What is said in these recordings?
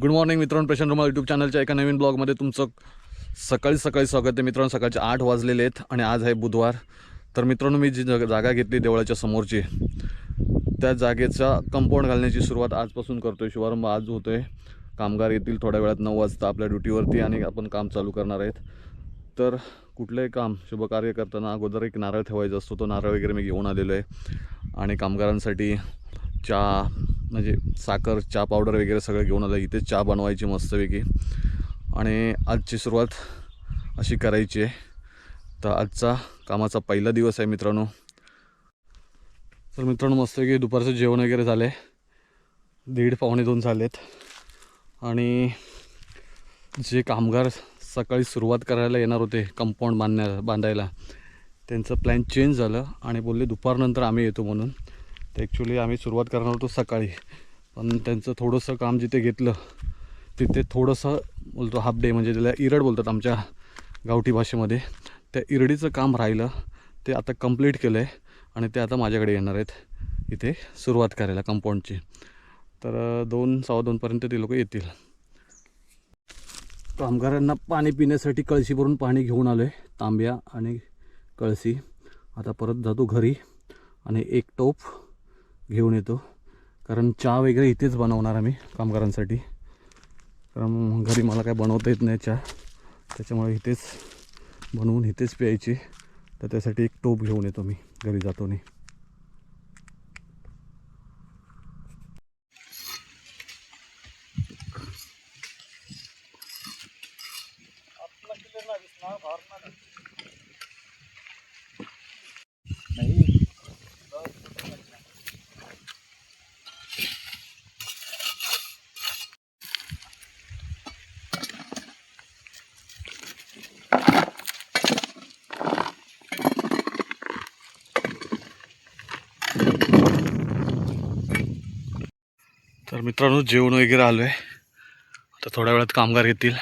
Good morning मित्रांनो प्रशांत रुमाल YouTube चॅनलच्या एका नवीन ब्लॉगमध्ये तुमचं सकाळी सकाळी स्वागत आहे मित्रांनो. सकाळचे आठ वाजलेले आहेत आणि आज आहे बुधवार. तर मित्रांनो मी जी जागा घेतली देवळाच्या समोरची त्या जागेचा कंपाऊंड घालण्याची सुरुवात आजपासून करतो आहे शुभारंभ आज होतो आहे कामगार येतील थोड्या वेळात नऊ वाजता आपल्या ड्युटीवरती आणि आपण काम चालू करणार आहेत. तर कुठलंही काम शुभकार्य करताना अगोदर एक नारळ ठेवायचा असतो. तो नारळ वगैरे मी घेऊन आलेलो आहे. आणि कामगारांसाठी चहा म्हणजे साखर चहा पावडर वगैरे सगळं घेऊन आलं इथे चहा बनवायची मस्तपैकी. आणि आजची सुरुवात अशी करायची आहे. तर आजचा कामाचा पहिला दिवस आहे मित्रांनो. तर मित्रांनो मस्त की दुपारचं जेवण वगैरे झालं आहे दीड पावणे दोन झालेत. आणि जे कामगार सकाळी सुरुवात करायला येणार होते कंपाऊंड बांधण्या बांधायला त्यांचं प्लॅन चेंज झालं आणि बोलले दुपारनंतर आम्ही येतो म्हणून. तर ॲक्च्युली आम्ही सुरुवात करणार होतो सकाळी. पण त्यांचं थोडंसं काम जिथे घेतलं तिथे थोडंसं बोलतो हाफ डे म्हणजे त्याला इरड बोलतात आमच्या गावठी भाषेमध्ये त्या इरडीचं काम राहिलं ते आता कंप्लीट केलं आहे आणि ते आता माझ्याकडे येणार आहेत. इथे सुरुवात करायला कंपाऊंडची तर दोन सव्वा दोनपर्यंत ते लोक येतील. कामगारांना पाणी पिण्यासाठी कळशी भरून पाणी घेऊन आलो आहे तांब्या आणि कळशी. आता परत जातो घरी आणि एक टोप घेऊन येतो. कारण चहा वगैरे इथेच बनवणार आम्ही कामगारांसाठी. कारण घरी मला काय बनवता येत नाही चहा. त्याच्यामुळे इथेच बनवून इथेच प्यायची. तर त्यासाठी एक टोप घेऊन येतो मी घरी जातो नाही तर मित्रांनो जेवण वगैरे आलो आहे आता थोड्या वेळात कामगार येतील.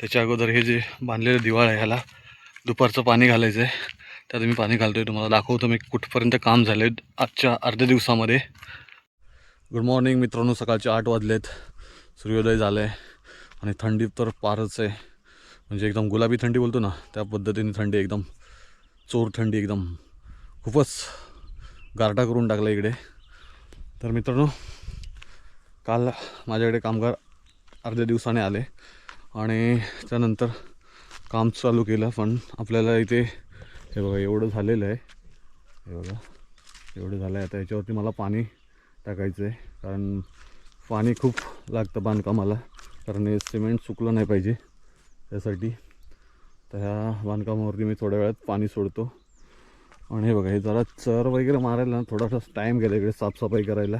त्याच्या अगोदर हे जे बांधलेलं दिवाळ आहे ह्याला दुपारचं पाणी घालायचं आहे त्यात मी पाणी घालतो आहे तुम्हाला दाखवतो. मी कुठपर्यंत काम झालं आहे आजच्या अर्ध्या दिवसामध्ये. गुड मॉर्निंग मित्रांनो सकाळचे आठ वाजलेत. सूर्योदय झालं आहे आणि थंडी तर पारच आहे. म्हणजे एकदम गुलाबी थंडी बोलतो ना त्या पद्धतीने थंडी एकदम चोर थंडी एकदम खूपच गारटा करून टाकला इकडे. तर मित्रांनो काल माझ्याकडे कामगार अर्ध्या दिवसाने आले आणि त्यानंतर काम चालू केलं पण आपल्याला इथे हे बघा एवढं झालेलं आहे. हे बघा एवढं झालं आहे आता याच्यावरती मला पाणी टाकायचं आहे कारण पाणी खूप लागतं बांधकामाला कारण हे सिमेंट सुकलं नाही पाहिजे त्यासाठी. तर ह्या बांधकामावरती मी थोड्या वेळात पाणी सोडतो. आणि हे बघा हे जरा चर वगैरे मारायला ना थोडासा टाईम गेला इकडे साफसफाई करायला.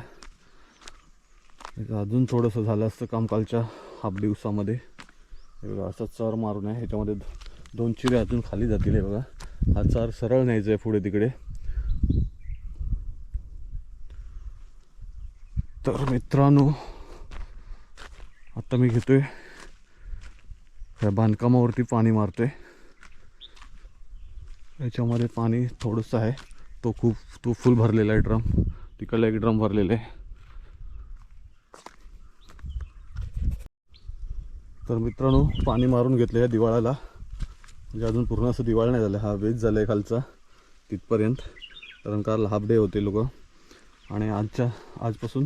अजून थोडंसं झालं असतं काम कालच्या हाफ दिवसामध्ये. हे बघा असं चर मारून आहे. ह्याच्यामध्ये दोन चिरे अजून खाली जातील हे बघा. हा चार सरळ न्यायचा आहे पुढे तिकडे. तर मित्रांनो आता मी घेतोय. ह्या बांधकामावरती पाणी मारतोय. याच्यामध्ये पाणी थोडंसं आहे. तो खूप तो फुल भरलेला आहे ड्रम. तिकडला एक ड्रम भरलेला आहे. तर मित्रांनो पाणी मारून घेतलं या दिवाळाला. म्हणजे अजून पूर्ण असं दिवाळ नाही झालं. हा वेज झाला आहे खालचा तिथपर्यंत. कारण काल हाफ डे होते लोक. आणि आजच्या आजपासून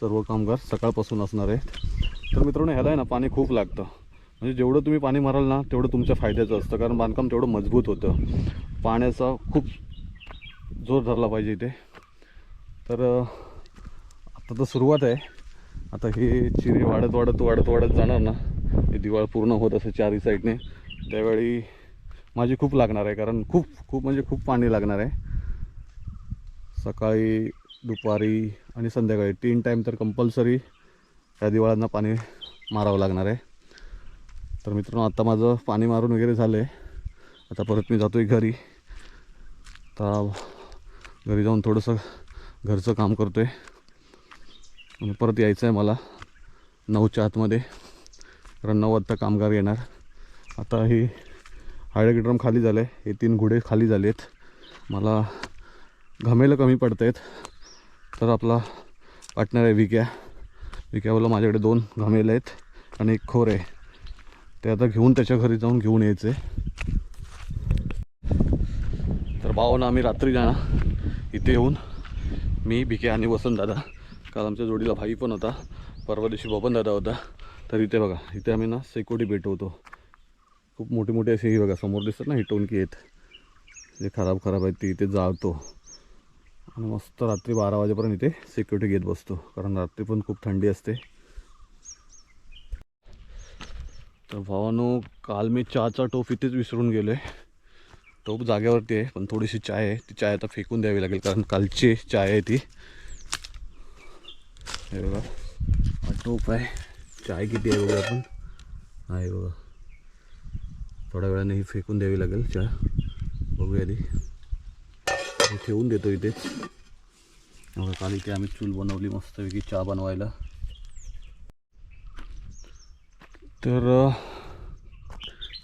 सर्व कामगार सकाळपासून असणार आहेत. तर मित्रांनो ह्याला आहे ना पाणी खूप लागतं. म्हणजे जेवढं तुम्ही पाणी माराल ना तेवढं तुमच्या फायद्याचं असतं. कारण बांधकाम तेवढं मजबूत होतं. पाण्याचा खूप जोर धरला पाहिजे इथे. तर आता तर सुरुवात आहे. आता हे चिरे वाढत वाढत वाढत वाढत जाणार ना. दिवाळ पूर्ण होत असं चारही साईडने. त्यावेळी माझी खूप लागणार आहे कारण खूप खूप म्हणजे खूप पाणी लागणार आहे. सकाळी दुपारी आणि संध्याकाळी तीन टाईम तर कंपल्सरी त्या दिवाळांना पाणी मारावं लागणार आहे. तर मित्रांनो आता माझं पाणी मारून वगैरे झालं आहे आता परत मी जातो आहे घरी. आता घरी जाऊन थोडंसं घरचं काम करतो आहे आणि परत यायचं आहे मला नऊच्या आतमध्ये. कारण नऊ वाजता कामगार येणार. आता ही हायड्रेट ड्रम खाली झालं. आहे हे तीन घोडे खाली झाले आहेत मला घमेलं कमी पडत आहेत तर आपला पार्टनर आहे विक्या. विक्यावाला माझ्याकडे दोन घमेलं आहेत आणि एक खोर आहे. ते आता घेऊन त्याच्या घरी जाऊन घेऊन यायचे. तर भावानं आम्ही रात्री जाणार. इथे येऊन मी भिके आणि वसंत दादा काल आमच्या जोडीला भाई पण होता. परवा दिवशी बबन दादा होता. तर इथे बघा इथे आम्ही ना सेकोटी पेटवतो. खूप मोठी मोठी अशी ही बघा समोर दिसतात ना ही टोनकी आहेत. जे खराब खराब आहेत ती इथे जाळतो. आणि मस्त रात्री बारा वाजेपर्यंत इथे सिक्युरिटी घेत बसतो कारण रात्री पण खूप थंडी असते. तर भावानो काल मी चहाचा टोप इथेच विसरून गेलो आहे टोप जागेवरती आहे पण थोडीशी चाय आहे. ती चाय आता फेकून द्यावी लागेल कारण कालची चाय आहे ती. हे बघा हा टोप आहे. चाय किती आहे बघा आपण. आहे बघा. थोड्या वेळाने ही फेकून द्यावी लागेल चहा बघूया आधी. ठेवून देतो इथेच बघा काल इथे आम्ही चूल बनवली मस्तपैकी चहा बनवायला. तर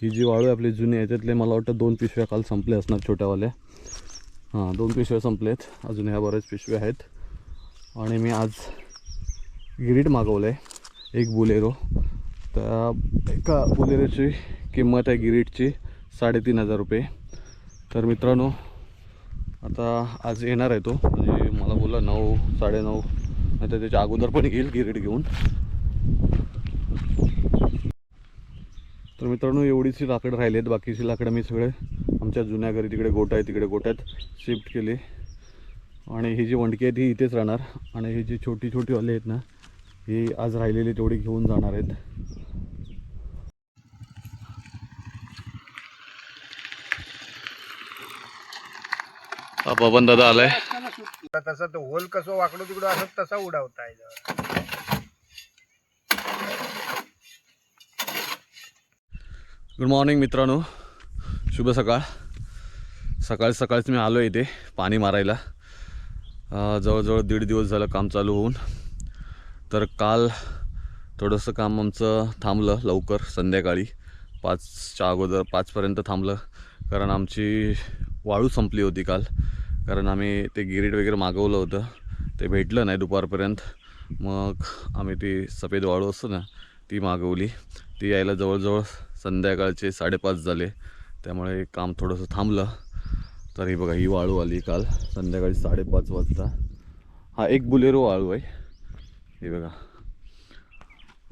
ही जी वाळू आहे आपली जुनी आहे त्यातले मला वाटतं दोन पिशव्या काल संपल्या असणार छोट्यावाल्या. हां दोन पिशव्या संपल्यात अजून ह्या बऱ्याच पिशव्या आहेत. आणि मी आज गिरीट मागवलं आहे एक बुलेरो. तर एका बुलेरोची किंमत आहे गिरीटची साडेतीन हजार रुपये. तर मित्रांनो आता आज येणार आहे तो. म्हणजे मला बोला नऊ साडेनऊ नाही तर त्याच्या अगोदर पण येईल गिरीट घेऊन. तर मित्रांनो एवढीच लाकडं राहिली आहेत बाकीची लाकडं मी सगळे आमच्या जुन्या घरी तिकडे गोटा आहे तिकडे गोट्यात शिफ्ट केली. आणि ही जी वंडकी आहेत ही इथेच राहणार. आणि ही जी छोटी छोटीवाले आहेत ना ही आज राहिलेली तेवढी घेऊन जाणार आहेत. हा बबन दादा आलाय. तसं तो होल कसं वाकडं तिकडं असं तसा उडावता गुड मॉर्निंग मित्रांनो. शुभ सकाळ. सकाळ सकाळच मी आलो इथे पाणी मारायला. अं, जवळजवळ दीड दिवस झालं काम चालू होऊन. तर काल थोडंसं काम आमचं थांबलं लवकर संध्याकाळी. पाचच्या अगोदर पाचपर्यंत थांबलं. कारण आमची वाळू संपली होती काल. कारण आम्ही ते गिरीट वगैरे मागवलं होतं. ते भेटलं नाही दुपारपर्यंत. मग आम्ही ती सफेद वाळू असतो ना ती मागवली. ती यायला जवळजवळ संध्याकाळचे साडेपाच झाले. त्यामुळे काम थोडंसं थांबलं. तर ही बघा ही वाळू आली काल. संध्याकाळी साडेपाच वाजता. हा एक बुलेरो वाळू आहे. हे बघा.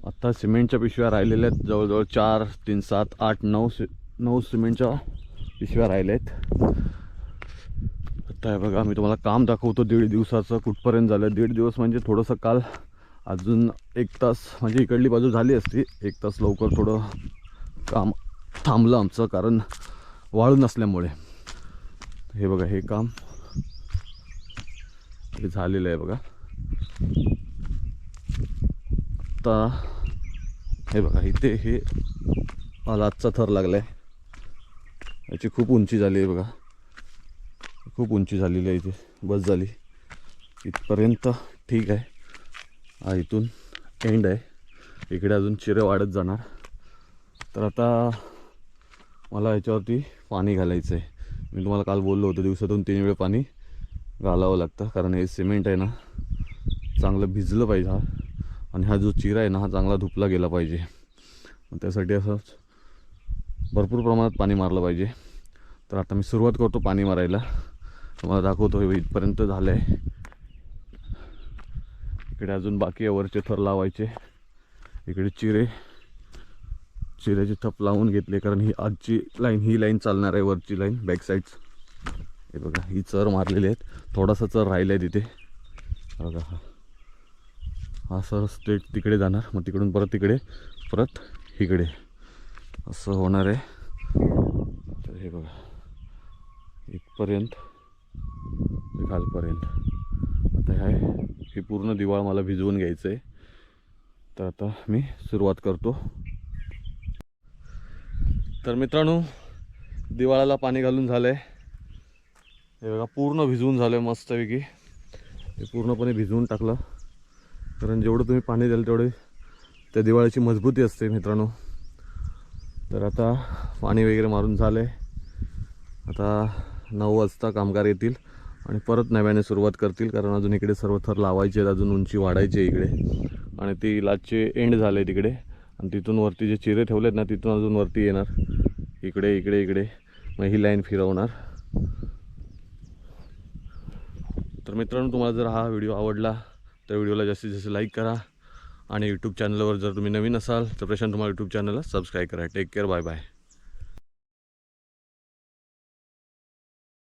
आत्ता सिमेंटच्या पिशव्या राहिलेल्या आहेत. जवळजवळ चार तीन सात आठ नऊ सि नऊ सिमेंटच्या पिशव्या राहिल्या आहेत. आता हे बघा मी तुम्हाला काम दाखवतो दीड दिवसाचं कुठपर्यंत झालं. दीड दिवस म्हणजे थोडंसं काल अजून एक तास म्हणजे इकडली बाजू झाली असती. एक तास लवकर थोडं काम थांबलं आमचं कारण वाळू नसल्यामुळे. हे बघा हे काम हे झालेलं आहे बघा. आता हे बघा इथे हे मला आजचा थर लागला आहे याची खूप उंची झाली आहे बघा. खूप उंची झालेली आहे इथे. बस झाली. इथपर्यंत ठीक आहे. हा इथून एंड आहे. इकडे अजून चिरे वाढत जाणार. तर आता मला याच्यावरती पाणी घालायचं आहे. मी तुम्हाला काल बोललो होतो दिवसातून तीन वेळ पाणी घालावं लागतं. कारण हे सिमेंट आहे ना चांगलं भिजलं पाहिजे हा. आणि हा जो चिरा आहे ना हा चांगला धुपला गेला पाहिजे. त्यासाठी असं भरपूर प्रमाणात पाणी मारलं पाहिजे. तर आता मी सुरुवात करतो पाणी मारायला. तुम्हाला दाखवतो हे इथपर्यंत झालं आहे इकडे अजून बाकी वरचे थर लावायचे. इकडे चिरे. चिऱ्याचे थप लावून घेतले कारण ही आजची लाईन ही लाईन चालणार आहे वरची लाईन बॅक साईड्स. हे बघा ही चर मारलेली आहेत. थोडासा चर राहिला आहे तिथे. बघा हा. असं स्ट्रेट तिकडे जाणार मग तिकडून परत तिकडे परत इकडे. असं होणार आहे. तर हे बघा. इथपर्यंत खालपर्यंत. आता हे हे पूर्ण दिवाळ मला भिजवून घ्यायचं आहे तर आता मी सुरुवात करतो. तर मित्रांनो दिवाळाला पाणी घालून झालं आहे हे बघा पूर्ण भिजवून झालं आहे मस्तपैकी. हे पूर्णपणे भिजवून टाकलं. कारण जेवढं तुम्ही पाणी द्याल तेवढे त्या दिवाळीची मजबूती असते मित्रांनो. तर आता पाणी वगैरे मारून झालं आहे आता नऊ वाजता कामगार येतील आणि परत नव्याने सुरुवात करतील कारण अजून इकडे सर्व थर लावायचे आहेत अजून उंची वाढायची इकडे. आणि ती लाचचे एंड झाले तिकडे आणि तिथून वरती जे चिरे ठेवलेत ना तिथून अजून वरती येणार. इकडे इकडे इकडे. मग ही लाईन फिरवणार. तर मित्रांनो तुम्हाला जर हा व्हिडिओ आवडला तर व्हिडिओला जास्तीत जास्त लाईक करा आणि यूट्यूब चॅनलवर जर तुम्ही नवीन असाल तर प्रशांत तुम्हाला यूट्यूब चॅनलला सबस्क्राईब करा. Take care bye bye